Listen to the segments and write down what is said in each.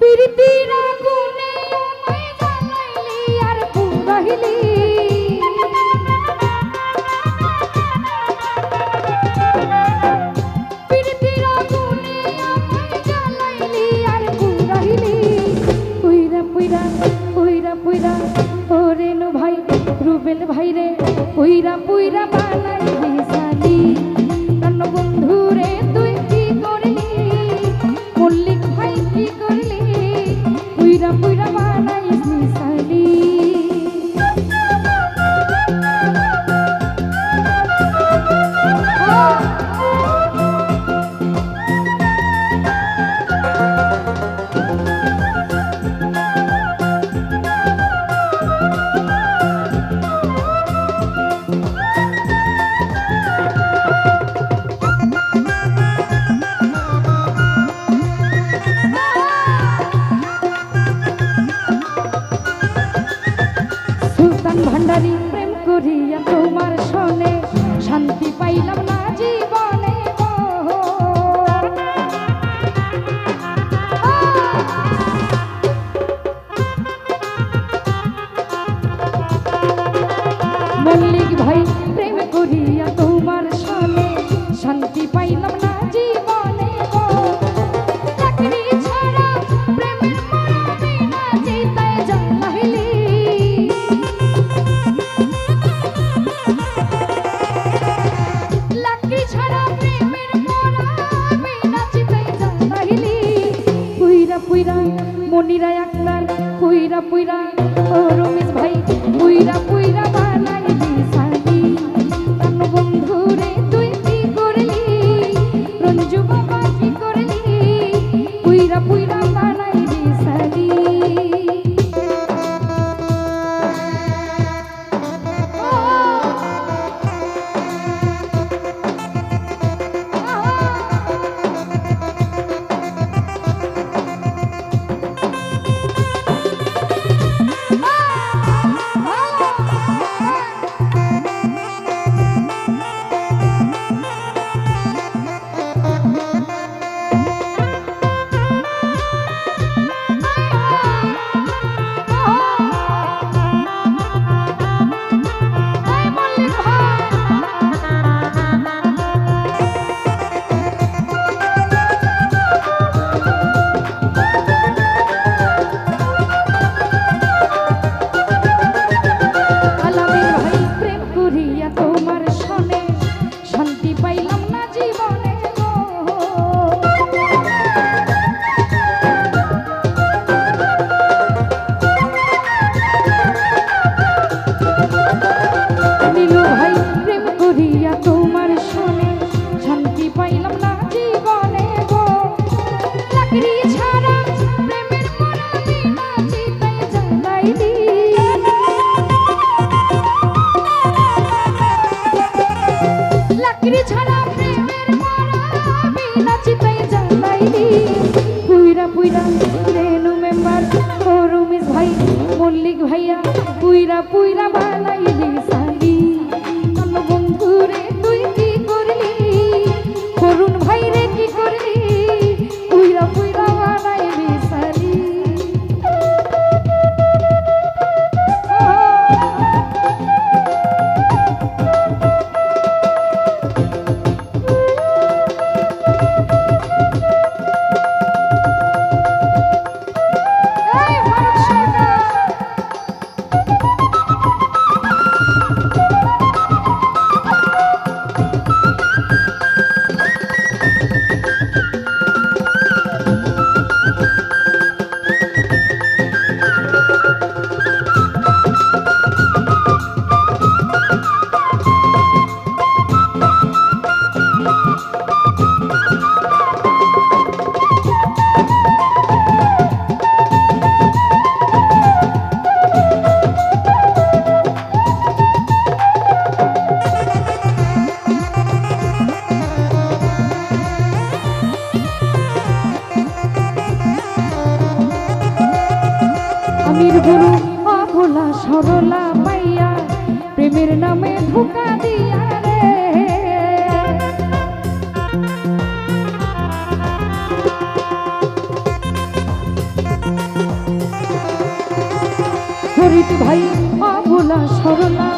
ভাইরে আগুনে আমায় জ্বালাইলি আর পুরাইলি। পুইরা বানা ভাইয়া পুইরা পুইরা বানাই নির্গুরু অভোলা সরলা পাইয়া প্রেমের নামে ধোকা দিয়া রে। হরিত ভাই অভোলা সরলা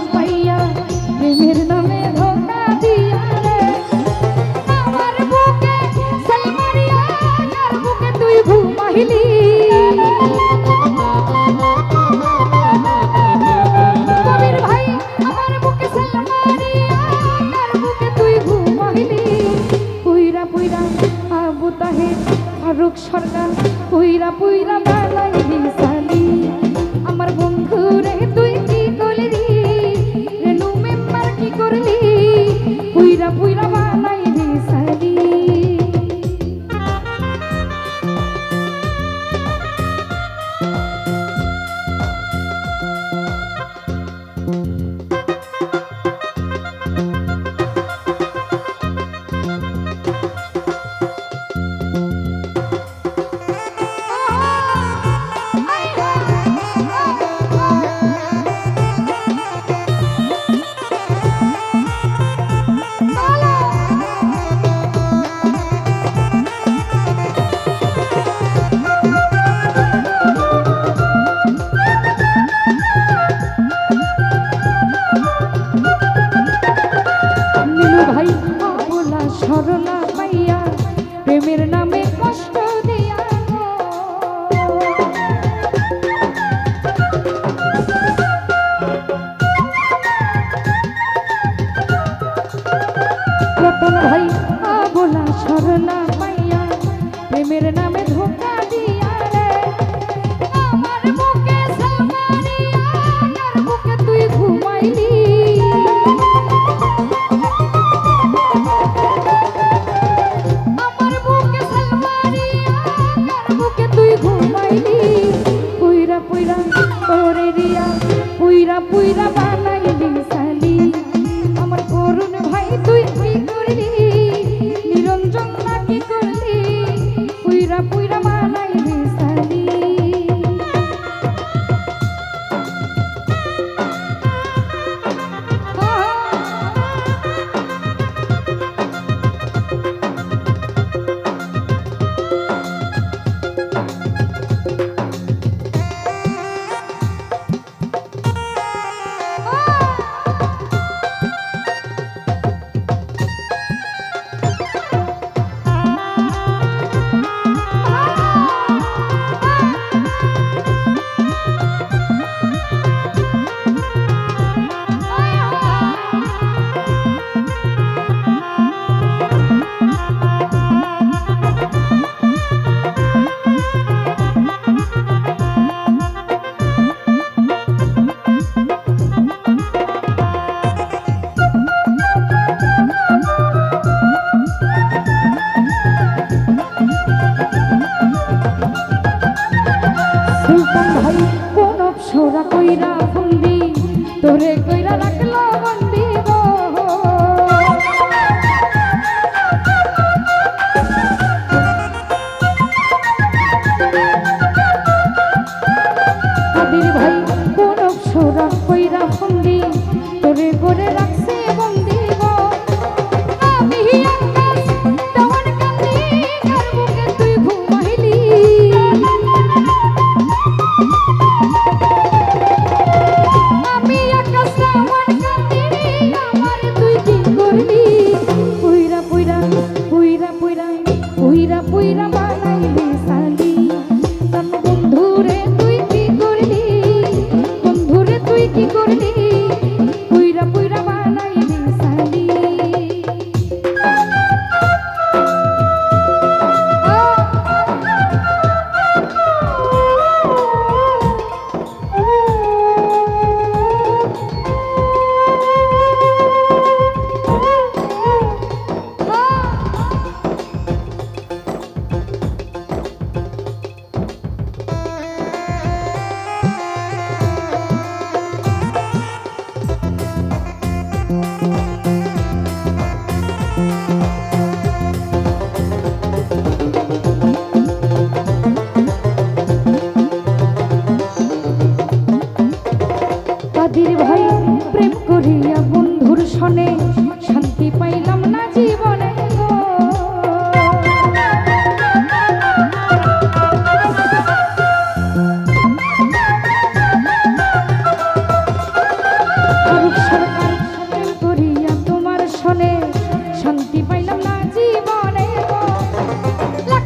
পুইরা পুইরা বালাই দিছান সরলা মাইয়া প্রেমের নামে ধোকা দিয়া রে। আমার বুকে সামারিয়া আর বুকে তুই ঘুমাইলি। আমার বুকে সামারিয়া আর বুকে তুই ঘুমাইলি। পুইরা পুইরা তোরে রিয়া, পুইরা পুইরা সুলতান ভাই কোন অপসরা কইরা ফুল ফন্দি? তোরে কইরা রাখলে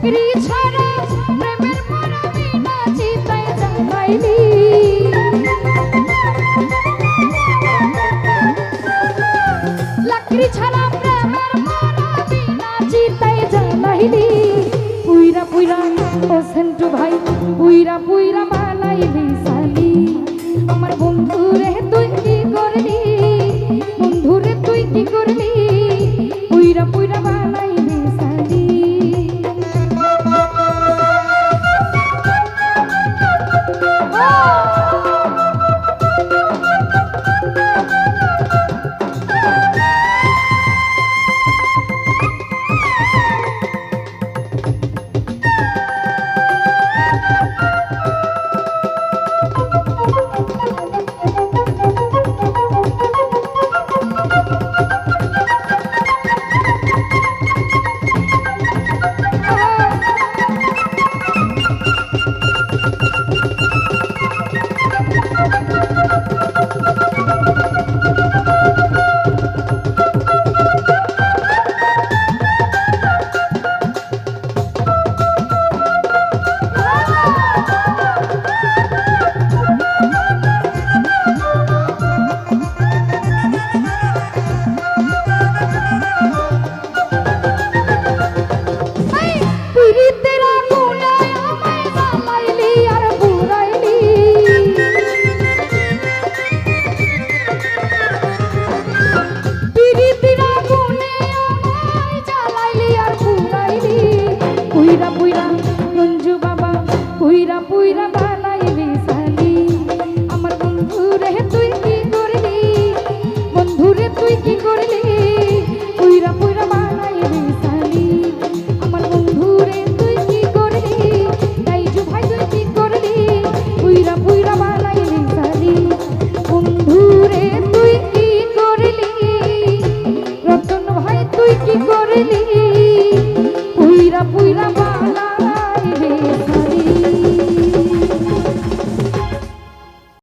লাকড়ি ছাড়া প্রেমের মারা বিনা চিতায় যায়